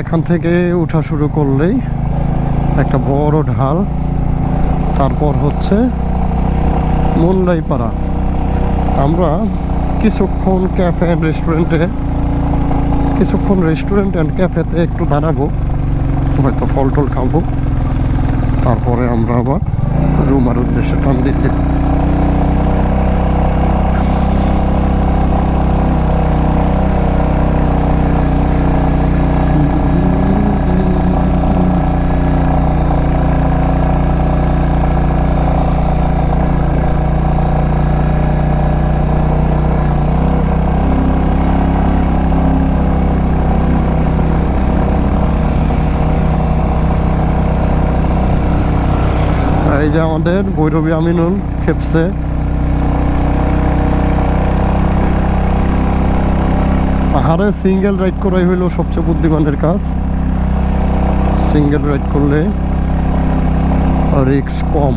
এখান থেকে উঠা শুরু করলেই একটা বড় ঢাল, তারপর হচ্ছে মুন্ডাইপাড়া। আমরা কিছুক্ষণ ক্যাফে অ্যান্ড রেস্টুরেন্টে কিছুক্ষণ রেস্টুরেন্ট অ্যান্ড ক্যাফেতে একটু দাঁড়াবো, হয়তো ফল টল খাব। তারপরে আমরা আবার রুমার উদ্দেশ্যে টান দিতে এই যে আমাদের ভৈরবী আমিনুল খেপসে পাহাড়ে সিঙ্গেল রাইড করাই হইল সবচেয়ে বুদ্ধিমানের কাজ। সিঙ্গেল রাইড করলে রিক্স কম।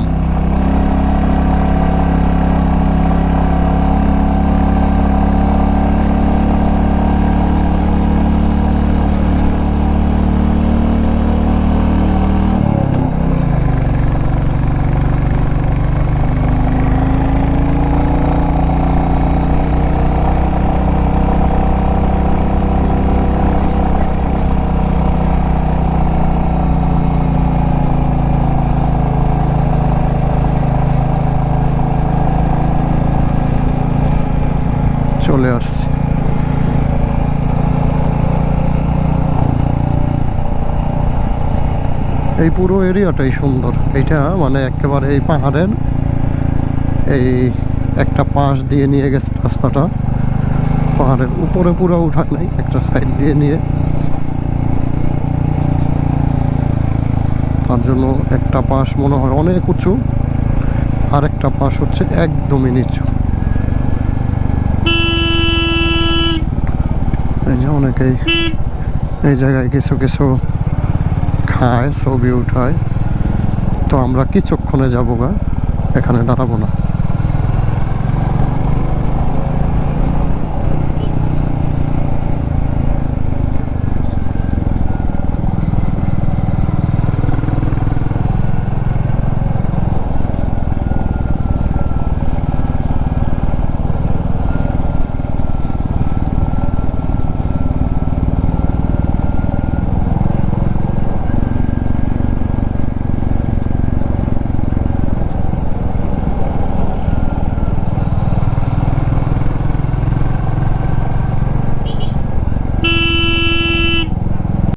চলে আসছি। এই পুরো এরিয়াটাই সুন্দর। এটা মানে একেবারে এই পাহাড়ের এই একটা পাশ দিয়ে নিয়ে গেছে রাস্তাটা। পাহাড়ের উপরে পুরো উঠায় নাই, একটা সাইড দিয়ে নিয়ে। তার জন্য একটা পাশ মনে হয় অনেক উঁচু আর একটা পাশ হচ্ছে একদমই নিচু এই যে অনেকেই এই জায়গায় কিছু কিছু খায়, ছবি উঠায়। তো আমরা কিছুক্ষণে যাব গা, এখানে দাঁড়াবো না।